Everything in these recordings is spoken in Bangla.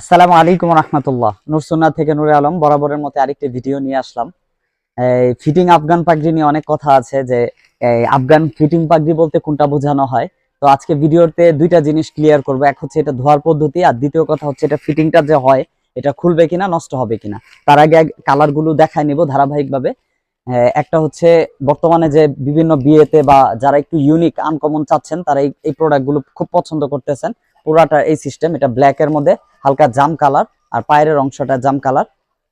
আসসালামু আলাইকুম রহমতুল্লাহ। নুরসুন্না থেকে নুরে আলম বরাবরের মতো আরেকটি ভিডিও নিয়ে আসলাম। এই ফিটিং আফগান পাগড়ি নিয়ে অনেক কথা আছে যে আফগান ফিটিং পাগড়ি বলতে কোনটা বোঝানো হয়। তো আজকে ভিডিওতে দুইটা জিনিস ক্লিয়ার করব। এক হচ্ছে এটা ধোয়ার পদ্ধতি আর দ্বিতীয় কথা হচ্ছে এটা ফিটিংটা যে হয়, এটা খুলবে কিনা, নষ্ট হবে কিনা। তার আগে কালারগুলো দেখায় নিব ধারাবাহিকভাবে। একটা হচ্ছে বর্তমানে যে বিভিন্ন বিয়েতে বা যারা একটু ইউনিক আনকমন চাচ্ছেন, তারা এই- এই প্রোডাক্টগুলো খুব পছন্দ করতেছেন। পুরাটা এই সিস্টেম এটা ব্ল্যাক এর মধ্যে, হালকা জাম কালার আর পায়ের অংশটা জাম কালার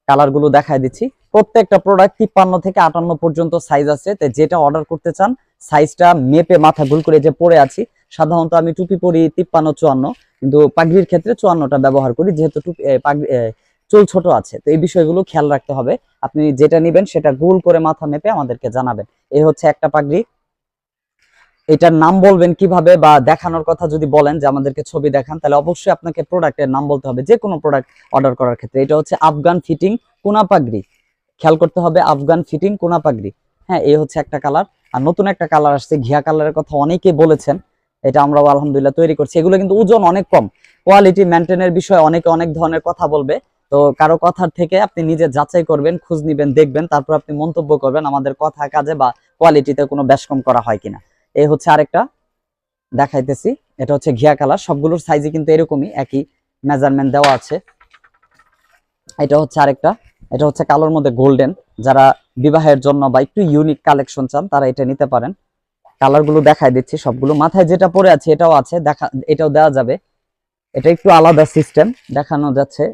কালারগুলো দেখাই দিচ্ছি। প্রত্যেকটা প্রোডাক্ট তিপ্পান্ন থেকে আটান্ন পর্যন্ত সাইজ আছে তো যেটা অর্ডার করতে চান সাইজটা মেপে মাথা গুল করে যে পরে আছি, সাধারণত আমি টুপি পরি তিপ্পান্ন, চুয়ান্ন, কিন্তু পাগড়ির ক্ষেত্রে চুয়ান্নটা ব্যবহার করি, যেহেতু টুপি পাগড়ি চুল ছোট আছে, তো এই বিষয়গুলো খেয়াল রাখতে হবে। আপনি যেটা নেবেন সেটা গোল করে মাথা মেপে আমাদেরকে জানাবেন। এই হচ্ছে একটা পাগড়ি এটার নাম বলবেন কীভাবে বা দেখানোর কথা যদি বলেন যে আমাদেরকে ছবি দেখান, তাহলে অবশ্যই আপনাকে প্রোডাক্টের নাম বলতে হবে। যে কোনো প্রোডাক্ট অর্ডার করার ক্ষেত্রে। এটা হচ্ছে আফগান ফিটিং কোনা পাগড়ি খেয়াল করতে হবে আফগান ফিটিং কোনা পাগড়ি হ্যাঁ এই হচ্ছে একটা কালার। আর নতুন একটা কালার আসছে, ঘিয়া কালারের কথা অনেকেই বলেছেন। এটা আমরাও আলহামদুলিল্লাহ তৈরি করছি। এগুলো কিন্তু ওজন অনেক কম। কোয়ালিটি মেনটেনের বিষয়ে অনেকে অনেক ধরনের কথা বলবে। তো কারও কথার থেকে আপনি নিজে যাচাই করবেন, খোঁজ নিবেন, দেখবেন, তারপর আপনি মন্তব্য করবেন আমাদের কথা কাজে বা কোয়ালিটিতে কোনো ব্যাস কম করা হয় কিনা। এই হচ্ছে আরেকটা। দেখাইতেছি। এটা হচ্ছে ঘিয়া কালার। সবগুলোর সাইজে কিন্তু এরকমই, একই মেজারমেন্ট দেওয়া আছে। এটা হচ্ছে আরেকটা। এটা হচ্ছে কালোর মধ্যে গোল্ডেন যারা বিবাহের জন্য বা একটু ইউনিক কালেকশন চান, তারা এটা নিতে পারেন। কালারগুলো দেখাই দিচ্ছি সবগুলো। মাথায় যেটা পরে আছে, এটাও আছে। দেখা, এটাও দেওয়া যাবে। এটা একটু আলাদা সিস্টেম দেখানো যাচ্ছে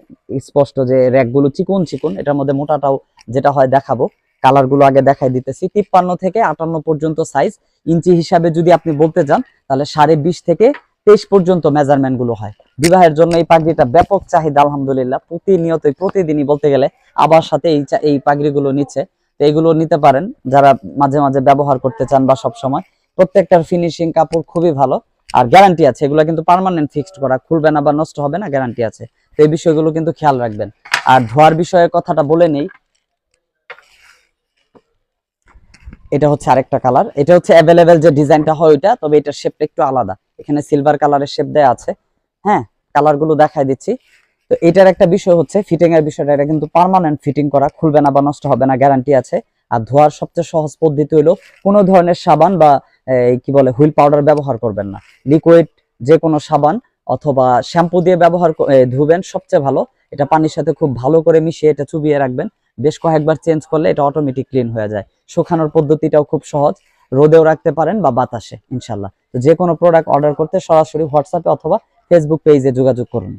স্পষ্ট যে র্যাকগুলো চিকুন চিকুন এটার মধ্যে মোটাটাও যেটা হয় দেখাবো। কালারগুলো আগে দেখাই দিতেছি। তিপ্পান্ন থেকে আটান্ন পর্যন্ত সাইজ ইঞ্চি হিসাবে যদি আপনি বলতে যান, তাহলে সাড়ে বিশ থেকে তেইশ পর্যন্ত মেজারমেন্টগুলো হয়। বিবাহের জন্য এই পাগড়িটা ব্যাপক চাহিদা, আলহামদুলিল্লাহ। প্রতিনিয়তই, প্রতিদিনই বলতে গেলে আবার সাথে এই এই পাগড়িগুলো নিচ্ছে। তো এইগুলো নিতে পারেন। যারা মাঝে মাঝে ব্যবহার করতে চান বা সব সময় প্রত্যেকটার ফিনিশিং কাপড় খুবই ভালো। আর গ্যারান্টি আছে। এগুলো কিন্তু পার্মানেন্ট ফিক্সড করা। খুলবে না বা নষ্ট হবে না গ্যারান্টি আছে। তো এই বিষয়গুলো কিন্তু খেয়াল রাখবেন। আর ধোয়ার বিষয়ে কথাটা বলে নেই। এটা হচ্ছে আরেকটা কালার। এটা হচ্ছে অ্যাভেলেবেল যে ডিজাইনটা হয় ওইটা, তবে এটার শেপটা একটু আলাদা। এখানে সিলভার কালারের শেপ দেয়া আছে। হ্যাঁ কালারগুলো দেখাই দিচ্ছি। তো এটার একটা বিষয় হচ্ছে ফিটিং এর বিষয়টা, এটা কিন্তু পার্মানেন্ট ফিটিং করা, খুলবে না বা নষ্ট হবে না গ্যারান্টি আছে। আর ধোয়ার সবচেয়ে সহজ পদ্ধতি হলো, কোনো ধরনের সাবান বা, এই কি বলে, হুইল পাউডার ব্যবহার করবেন না। লিকুইড যে কোনো সাবান অথবা শ্যাম্পু দিয়ে ব্যবহার ধুবেন সবচেয়ে ভালো। এটা পানির সাথে খুব ভালো করে মিশিয়ে এটা চুবিয়ে রাখবেন। বেশ কয়েকবার চেঞ্জ করলে এটা অটোমেটিক ক্লিন হয়ে যায়। শুকানোর পদ্ধতিটাও খুব সহজ। রোদেও রাখতে পারেন বা বাতাসে ইনশাল্লাহ যে কোনো প্রোডাক্ট অর্ডার করতে সরাসরি হোয়াটসঅ্যাপে অথবা ফেসবুক পেজে যোগাযোগ করুন।